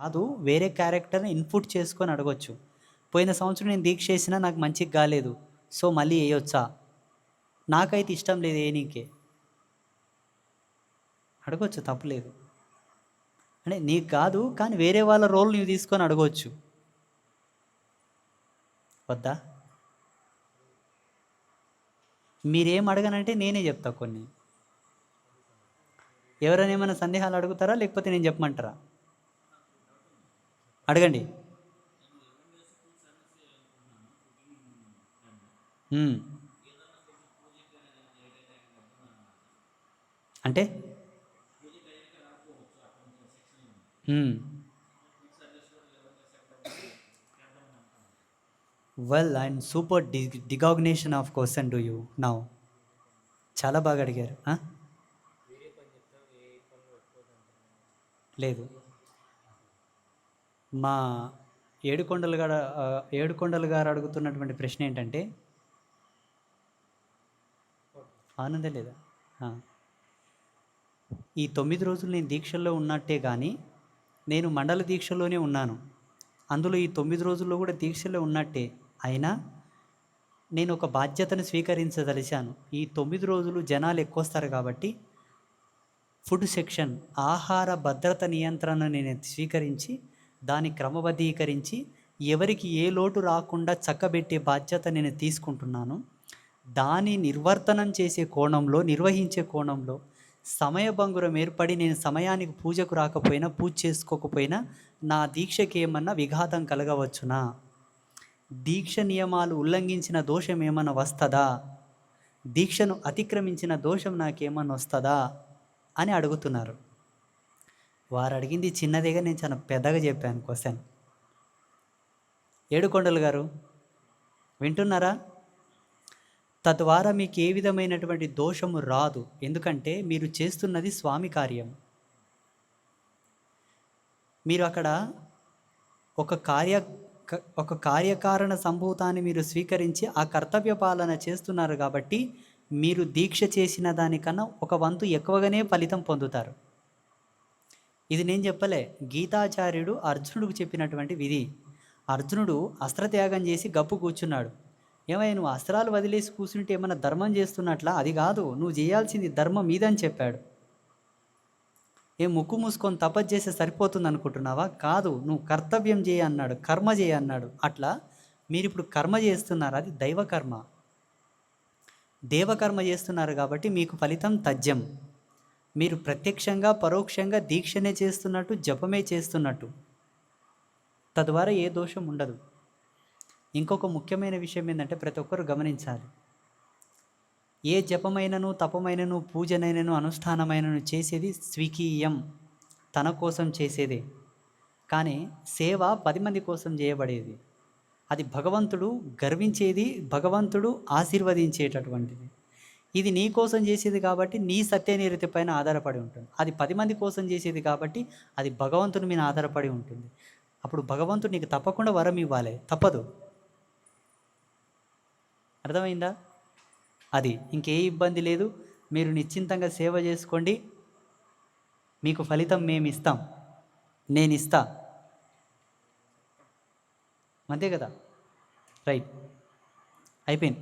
కాదు వేరే క్యారెక్టర్ని ఇన్పుట్ చేసుకొని అడగొచ్చు. పోయిన సంవత్సరం నేను దీక్ష చేసినా నాకు మంచిగా కాలేదు సో మళ్ళీ వేయొచ్చా? నాకైతే ఇష్టం లేదు ఏ నీకే అడగొచ్చు తప్పలేదు అంటే నీకు కాదు కానీ వేరే వాళ్ళ రోల్ నువ్వు తీసుకొని అడగవచ్చు వద్దా? మీరేం అడగనంటే నేనే చెప్తా కొన్ని. ఎవరైనా ఏమైనా సందేహాలు అడుగుతారా? లేకపోతే నేను చెప్పమంటారా? అడగండి. అంటే? వెల్ అండ్ సూపర్ డి డికాగ్నేషన్ of question to you now చాలా బాగా అడిగారు లేదు. మా ఏడుకొండలు గారు ఏడుకొండలు గారు అడుగుతున్నటువంటి ప్రశ్న ఏంటంటే ఆనందం లేదా? ఈ తొమ్మిది రోజులు నేను దీక్షల్లో ఉన్నట్టే కానీ నేను మండల దీక్షలోనే ఉన్నాను. అందులో ఈ తొమ్మిది రోజుల్లో కూడా దీక్షలో ఉన్నట్టే. అయినా నేను ఒక బాధ్యతను స్వీకరించదలిచాను. ఈ తొమ్మిది రోజులు జనాలు ఎక్కువ వస్తారు కాబట్టి ఫుడ్ సెక్షన్ ఆహార భద్రత నియంత్రణ నేను స్వీకరించి దాన్ని క్రమబద్ధీకరించి ఎవరికి ఏ లోటు రాకుండా చక్కబెట్టే బాధ్యత నేను తీసుకుంటున్నాను. దాని నిర్వర్తనం చేసే కోణంలో నిర్వహించే కోణంలో సమయభంగురం ఏర్పడి నేను సమయానికి పూజకు రాకపోయినా పూజ చేసుకోకపోయినా నా దీక్షకి ఏమన్నా విఘాతం కలగవచ్చునా? దీక్ష నియమాలు ఉల్లంఘించిన దోషం ఏమన్నా వస్తుందా? దీక్షను అతిక్రమించిన దోషం నాకేమన్నా వస్తుందా? అని అడుగుతున్నారు. వారు అడిగింది చిన్నదిగా నేను చాలా పెద్దగా చెప్పాను క్వశ్చన్. ఏడుకొండలు గారు వింటున్నారా? తద్వారా మీకు ఏ విధమైనటువంటి దోషము రాదు ఎందుకంటే మీరు చేస్తున్నది స్వామి కార్యం. మీరు అక్కడ ఒక కార్య క- ఒక కార్యకారణ సంభూతాన్ని మీరు స్వీకరించి ఆ కర్తవ్య పాలన చేస్తున్నారు కాబట్టి మీరు దీక్ష చేసిన దానికన్నా ఒక వంతు ఎక్కువగానే ఫలితం పొందుతారు. ఇది నేను చెప్పలే. గీతాచార్యుడు అర్జునుడికి చెప్పినటువంటి విధి. అర్జునుడు అస్త్రత్యాగం చేసి గప్పు కూర్చున్నాడు. ఏమై నువ్వు అస్త్రాలు వదిలేసి కూర్చుంటే ఏమైనా ధర్మం చేస్తున్నట్లా? అది కాదు నువ్వు చేయాల్సింది ధర్మం మీదని చెప్పాడు. ఏ ముక్కు మూసుకొని తపస్సు చేస్తే సరిపోతుంది అనుకుంటున్నావా కాదు నువ్వు కర్తవ్యం చేయ అన్నాడు కర్మ చేయ అన్నాడు. అట్లా మీరు ఇప్పుడు కర్మ చేస్తున్నారు అది దైవకర్మ. దేవకర్మ చేస్తున్నారు కాబట్టి మీకు ఫలితం తజ్యం మీరు ప్రత్యక్షంగా పరోక్షంగా దీక్షనే చేస్తున్నట్టు జపమే చేస్తున్నట్టు. తద్వారా ఏ దోషం ఉండదు. ఇంకొక ముఖ్యమైన విషయం ఏంటంటే ప్రతి ఒక్కరు గమనించాలి. ఏ జపమైనను తపమైనను పూజనైనను అనుష్ఠానమైనను చేసేది స్వీకీయం. తన కోసం చేసేదే. కానీ సేవ పది మంది కోసం చేయబడేది. అది భగవంతుడు గర్వించేది భగవంతుడు ఆశీర్వదించేటటువంటిది. ఇది నీ కోసం చేసేది కాబట్టి నీ సత్యనిరతి పైన ఆధారపడి ఉంటుంది. అది పది మంది కోసం చేసేది కాబట్టి అది భగవంతుని మీద ఆధారపడి ఉంటుంది. అప్పుడు భగవంతుడు నీకు తప్పకుండా వరం ఇవ్వాలి. తప్పదు. అర్థమైందా? అది ఇంకే ఇబ్బంది లేదు. మీరు నిశ్చింతంగా సేవ చేసుకోండి. మీకు ఫలితం మేము ఇస్తాం. నేను ఇస్తా. అంతే కదా? రైట్. అయిపోయింది.